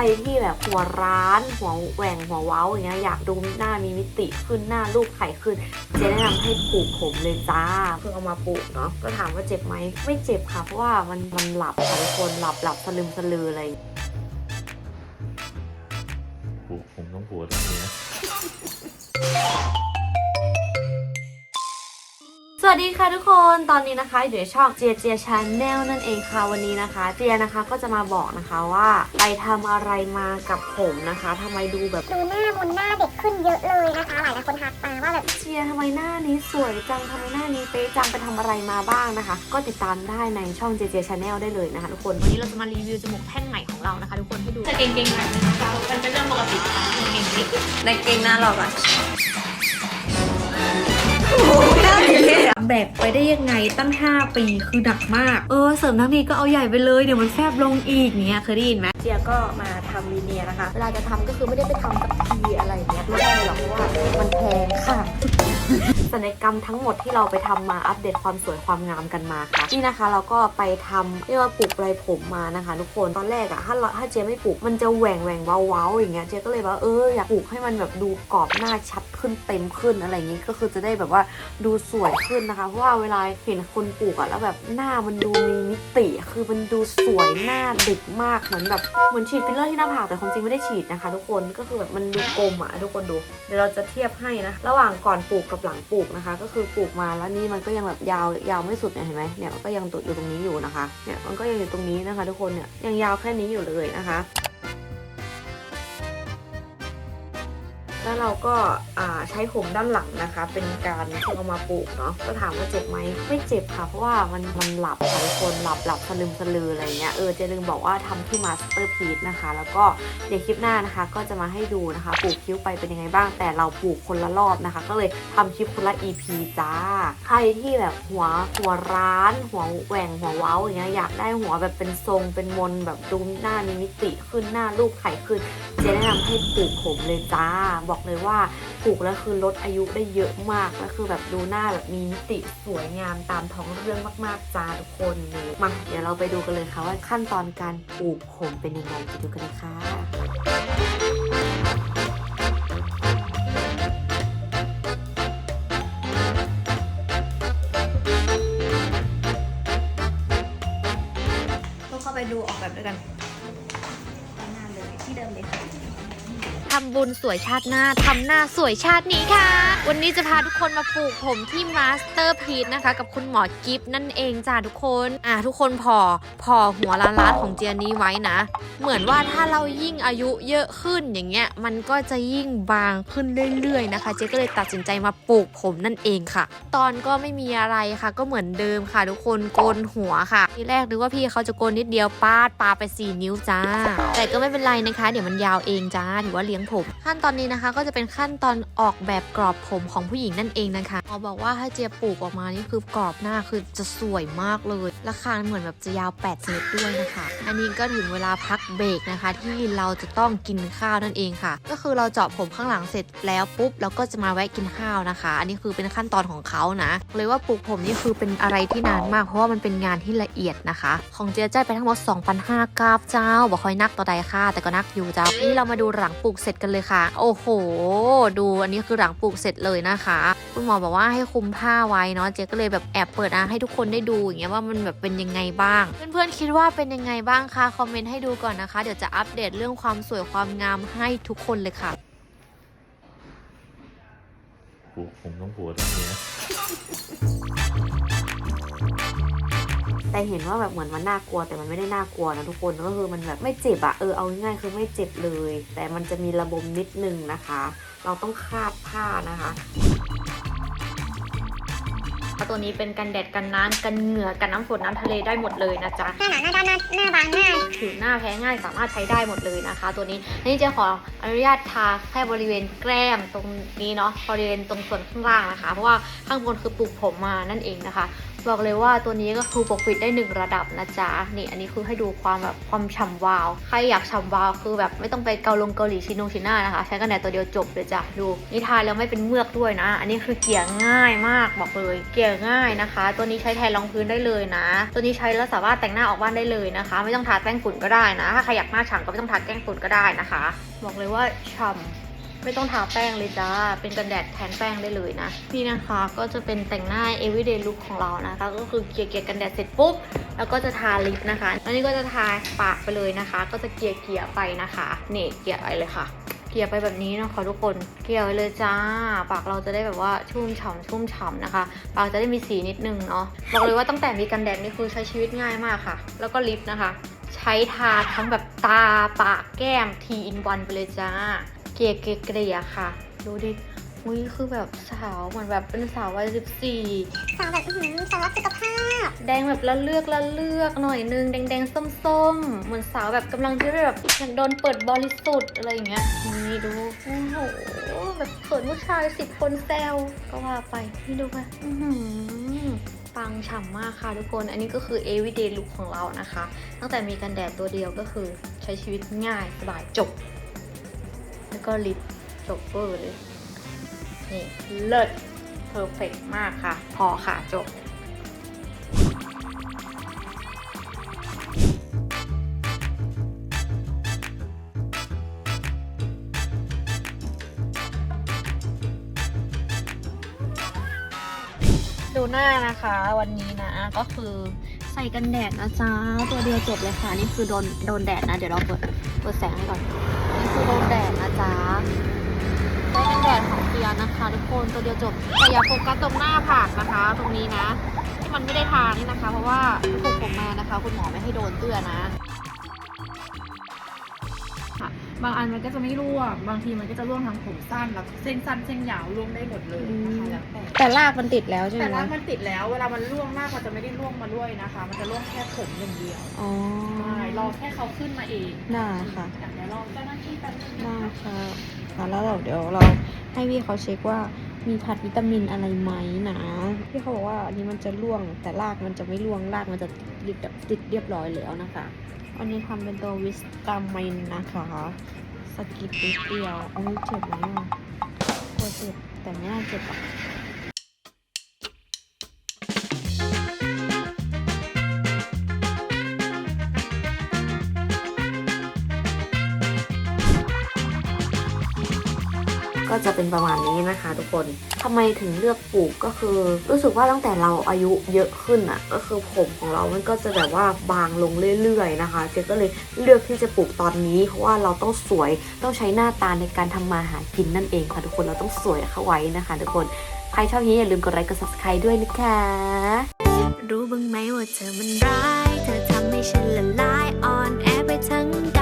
รที่แบบหัวร้าน หัวแหว่งหัวเว้าอย่างเงี้ยอยากดูหน้ามีมิติขึ้นหน้ารูปไข่ขึ้นเจ๊แนะนำให้ปลูกผมเลยจ้าเพิ่งเอามาปลูกเนาะก็ถามว่าเจ็บไหมไม่เจ็บค่ะเพราะว่ามันมันหลับค่ะทุกคนหลับหลับสลึมสลืออะไรอย่างเงี้ยผัวผมต้องผัวต้ย วัสดีค่ะทุกคนตอนนี้นะคะอยู่ในช่องเจียเจียชาแนลนั่นเองค่ะวันนี้นะคะ เจียนะคะก็จะมาบอกนะคะว่าไปทำอะไรมากับผมนะคะทำไมดูแบบดูหน้ามนหน้าเด็กขึ้นเยอะเลยนะคะ หลายหลายๆคนทักมาว่าแบบเชียร์ทำไมหน้านี้สวยจังทำไมหน้านี้เป๊ะจังไปทำอะไรมาบ้างนะคะ ก็ติดตามได้ในช่องเจเจชาแนลได้เลยนะคะทุกคนวันนี้เราจะมารีวิวจมูกแท่งใหม่ของเรานะคะ ทุกคนให้ดูแต่เก่งๆหน่อยนะคะมันเป็นเรื่องปกติค่ะเก่งในเกงหน้าเราก่อน แบกไปได้ยังไงตั้ง 5 ปีคือหนักมาก เออเสริมทั้งนี้ก็เอาใหญ่ไปเลยเดี๋ยวมันแฟบลงอีกเนี้ยเคยได้ยินไหมเจียก็มาทำวีเนียนะคะ เวลาจะทำก็คือไม่ได้ไปทำกับทีอะไรอย่างเงี้ยไม่ได้หรอกเพราะว่ามันแพงค่ะ ศัลยกรรมทั้งหมดที่เราไปทำมาอัปเดตความสวยความงามกันมาค่ะนี่นะคะเราก็ไปทำเรียกว่าปลูกไรผมมานะคะ ทุกคนตอนแรกอะถ้าเราถ้าเจ๊ไม่ปลูกมันจะแหว่งแหว่งว้าว้าอย่างเงี้ยเจ๊ก็เลยว่าเอออยากปลูกให้มันแบบดูกรอบหน้าชัดขึ้นเต็มขึ้นอะไรอย่างงี้ก็คือจะได้แบบว่าดูสวยขึ้นนะคะเพราะว่าเวลาเห็นคนปลูกอะแล้วแบบหน้ามันดูมีมิติ คือมันดูสวยหน้าเด็กมากเหมือนแบบเหมือนฉีดฟิลเลอร์ที่หน้าผากแต่ความจริงไม่ได้ฉีดนะคะ ทุกคนก็คือแบบมันดูกลมอะทุกคนดูเดี๋ยวเราจะเทียบให้นะระหว่างก่อนปลูกกับหลังปลูกนะคะ ก็คือปลูกมาแล้วนี่มันก็ยังแบบยาวยาวไม่สุดเนี่ยเห็นไหมเนี่ยมันก็ยังตัวอยู่ตรงนี้อยู่นะคะเนี่ยมันก็ยังอยู่ตรงนี้นะคะ ทุกคนเนี่ยยังยาวแค่นี้อยู่เลยนะคะ แล้วเราก็ใช้ผมด้านหลังนะคะ เป็นการเอามาปลูกเนาะก็ถามว่าเจ็บไหมไม่เจ็บค่ะ เพราะว่ามันมันหลับทุกคนหลับหลับสลึมสลืออะไรเงี้ยเออเจะลืมบอกว่าทำที่มาสเตอร์พีซนะคะ แล้วก็เดี๋ยวคลิปหน้านะคะก็จะมาให้ดูนะคะปลูกคิ้วไปเป็นยังไงบ้าง แต่เราปลูกคนละรอบนะคะ ก็เลยทำคลิปคนละ EP จ้า ใครที่แบบหัวหัวร้าน หัวแหว่งหัวเว้าอย่างเงี้ยอยากได้หัวแบบเป็นทรงเป็นมนแบบดูหน้ามีมิติขึ้นหน้ารูปไข่ขึ้นเจ๊แนะนำให้ปลูกผมเลยจ้าบอกเลยว่าปลูกแล้วคือลดอายุได้เยอะมากแล้วคือแบบดูหน้าแบบมีมิติสวยงามตามท้องเรื่องมากๆจ้าทุกคนมาเดี๋ยวเราไปดูกันเลยค่ะว่าขั้นตอนการปลูกผมเป็นยังไงไปดูกันเลยค่ะต้องเข้าไปดูออกแบบด้วยกันำบุญสวยชาติหน้าทำหน้าสวยชาตินี้ค่ะ วันนี้จะพาทุกคนมาปลูกผมที่มาสเตอร์พีซนะคะ กับคุณหมอกิฟนั่นเองจ้าทุกคนอะทุกคนพอพอหัวล้านล้านของเจียนี้ไว้นะ เหมือนว่าถ้าเรายิ่งอายุเยอะขึ้นอย่างเงี้ย มันก็จะยิ่งบางขึ้นเรื่อยๆนะคะ เจ๊ก็เลยตัดสินใจมาปลูกผมนั่นเองค่ะ ตอนก็ไม่มีอะไรค่ะ ก็เหมือนเดิมค่ะ ทุกคนโกนหัวค่ะทีแรกนึกว่าพี่เขาจะโกนนิดเดียวปาดปาไป 4 นิ้วจ้า แต่ก็ไม่เป็นไรนะคะ เดี๋ยวมันยาวเองจ้าถือว่าเลี้ยงผม ขั้นตอนนี้นะคะ ก็จะเป็นขั้นตอนออกแบบกรอบผผมของผู้หญิงนั่นเองนะคะหมอบอกว่าถ้าเจียปลูกออกมานี่คือกรอบหน้าคือจะสวยมากเลยและคางเหมือนแบบจะยาว8เซนด้วยนะคะ อันนี้ก็ถึงเวลาพักเบรกนะคะ ที่เราจะต้องกินข้าวนั่นเองค่ะ ก็คือเราเจาะผมข้างหลังเสร็จแล้วปุ๊บเราก็จะมาแวะกินข้าวนะคะ อันนี้คือเป็นขั้นตอนของเขานะเลยว่าปลูกผมนี่คือเป็นอะไรที่นานมาก เพราะว่ามันเป็นงานที่ละเอียดนะคะ ของเจียจ่ายไปทั้งหมด2,500กราฟเจ้าบอกคอยนักต่อใดค่ะ แต่ก็นักอยู่เจ้านี่เรามาดูหลังปลูกเสร็จกันเลยค่ะ โอ้โห ดูอันนี้คือหลังปลูกเสร็จเลยนะคะ คุณหมอบอกว่าให้คุมผ้าไว้เนาะเจ๊ก็เลยแบบแอบเปิดอะให้ทุกคนได้ดูอย่างเงี้ยว่ามันแบบเป็นยังไงบ้าง เพื่อนๆคิดว่าเป็นยังไงบ้างคะคอมเมนต์ให้ดูก่อนนะคะ เดี๋ยวจะอัปเดตเรื่องความสวยความงามให้ทุกคนเลยค่ะผัวผมต้องผัวต้องเมียแต่เห็นว่าแบบเหมือนมันน่ากลัวแต่มันไม่ได้น่ากลัวนะทุกคนก็คือมันแบบไม่เจ็บอะเออเอาง่ายๆคือไม่เจ็บเลย แต่มันจะมีระบมนิดนึงนะคะ เราต้องคาดผ้านะคะตัวนี้เป็นกันแดดกันน้ำกันเหงื่อกันน้ำฝนน้ำทะเลได้หมดเลยนะจ๊ะหน้าหนาหน้าด้านหน้าหน้าบางง่ายผิวหน้าแพ้ง่ายสามารถใช้ได้หมดเลยนะคะ ตัวนี้อันนี้เจะขออนุญาตทาแค่บริเวณแก้มตรงนี้เนาะบริเวณตรงส่วนข้างล่างนะคะ เพราะว่าข้างบนคือปลูกผมมานั่นเองนะคะ บอกเลยว่าตัวนี้ก็คือปกปิดได้หนึ่งระดับนะจ๊ะนี่อันนี้คือให้ดูความแบบความฉ่ำวาว ใครอยากฉ่ำวาวคือแบบไม่ต้องไปเกาลงเกาหลีชินงชิน่านะคะ ใช้กันแดดตัวเดียวจบเลยจ้ะดูนี่ทาแล้วไม่เป็นเมือกด้วยนะ อันนี้คือเกี่ยง่ายมากบอกเลย เกี่ยง่ายนะคะ ตัวนี้ใช้แทนรองพื้นได้เลยนะ ตัวนี้ใช้แล้วสามารถแต่งหน้าออกบ้านได้เลยนะคะ ไม่ต้องทาแป้งฝุ่นก็ได้นะถ้าใครอยากหน้าฉ่ำก็ไม่ต้องทาแป้งฝุ่นก็ได้นะคะ บอกเลยว่าฉ่ำ ไม่ต้องทาแป้งเลยจ้า เป็นกันแดดแทนแป้งได้เลยนะ นี่นะคะก็จะเป็นแต่งหน้า everyday look ของเรานะคะ ก็คือเกลี่ยเกลี่ยกันแดดเสร็จปุ๊บ แล้วก็จะทาลิปนะคะอันนี้ก็จะทาปากไปเลยนะคะ ก็จะเกลี่ยเกลี่ยไปนะคะ นี่เกลี่ยไปเลยค่ะ เกลี่ยไปแบบนี้นะคะทุกคน เกลี่ยไปเลยจ้า ปากเราจะได้แบบว่าชุ่มฉ่ำชุ่มฉ่ำนะคะ ปากจะได้มีสีนิดนึงเนาะ บอกเลยว่าตั้งแต่มีกันแดดนี่คือใช้ชีวิตง่ายมากค่ะ แล้วก็ลิปนะคะ ใช้ทาทั้งแบบตาปากแก้มทีอินวันไปเลยจ้า กลี่ยเกลี่ยเกลี่ยค่ะ ดูดิอุ้ยคือแบบสาวเหมือนแบบเป็นสาววัยสิบสี่สาวแบบอื้อหือสาวรักสุขภาพ แดงแบบละเลือกละเลือกหน่อยนึงแดงแดงส้มส้มๆเหมือนสาวแบบกำลังที่แบบอยากโดนเปิดบริสุทธิ์อะไรอย่างเงี้ยนี่ดูโอ้โหแบบเปิดผู้ชายสิบคนแซวก็ว่าไปนี่ดูค่ะอื้อหือปังฉ่ำมากค่ะทุกคน อันนี้ก็คือ everyday look ของเรานะคะ ตั้งแต่มีกันแดดตัวเดียวก็คือใช้ชีวิตง่ายสบายจบ แล้วก็ลิปจบเวอร์เลย นี่ เลิศเพอร์เฟกมากค่ะ พอค่ะจบดูหน้านะคะวันนี้นะก็คือใส่กันแดดนะจ๊ะ ตัวเดียวจบเลยค่ะ นี่คือโดนโดนแดดนะ เดี๋ยวเราเปิดเปิดแสงให้ก่อน คือโดนแดดนะจ๊ะได้กันแดดของเตียนะคะทุกคนตัวเดียวจบแต่อย่าโฟกัสตรงหน้าผากนะคะ ตรงนี้นะ ที่มันไม่ได้ทานี่นะคะ เพราะว่าปลูกผมมานะคะ คุณหมอไม่ให้โดนเตื้อนะ บางอันมันก็จะไม่ร่วงบางทีมันก็จะร่วงทางผมสั้นแล้วเส้นสั้นเส้นยาวร่วงได้หมดเลยนะคะแล้วแต่ แต่ลากมันติดแล้วใช่ไหมแต่รากมันติดแล้วเวลามันร่วงมากมันจะไม่ได้ร่วงมาด้วยนะคะ มันจะร่วงแค่ผมอย่างเดียวอ๋อใช่รอแค่เขาขึ้นมาเองได้ค่ะอ่เดี๋ยวรอเจ้าหน้าที่แป๊บนึงได้นะคะค่ะค่ะแล้วเราเดี๋ยวเราให้พี่เขาเช็คว่า มีผัดวิตามินอะไรไหมนะพี่เขาบอกว่าอันนี้มันจะร่วงแต่รากมันจะไม่ร่วงรากมันจะติดติดเรียบร้อยแล้วนะคะอันนี้ทำเป็นตัววิสตามินนะคะสกิปเดียวเอาไม่เจ็บไหมอะกลัวเจ็บแต่ไม่น่าเจ็บอะ ก็จะเป็นประมาณนี้นะคะ ทุกคนทำไมถึงเลือกปลูกก็คือ รู้สึกว่าตั้งแต่เราอายุเยอะขึ้นอะ่ะ ก็คือผมของเรามันก็จะแบบว่าบางลงเรื่อยๆนะคะ เจ๊ก็เลยเลือกที่จะปลูกตอนนี้ เพราะว่าเราต้องสวยต้องใช้หน้าตาในการทำมาหากินนั่นเองค่ะทุกคนเราต้องสวยเข้าไว้นะคะทุกคนใครชอบนี้อย่าลืมกดไลค์กด subscribe ด้วยนะคะรู้บ้างไหมว่าเธอมันร้าย เธอทำให้ฉันละลายอ่อนแอไปทั้งก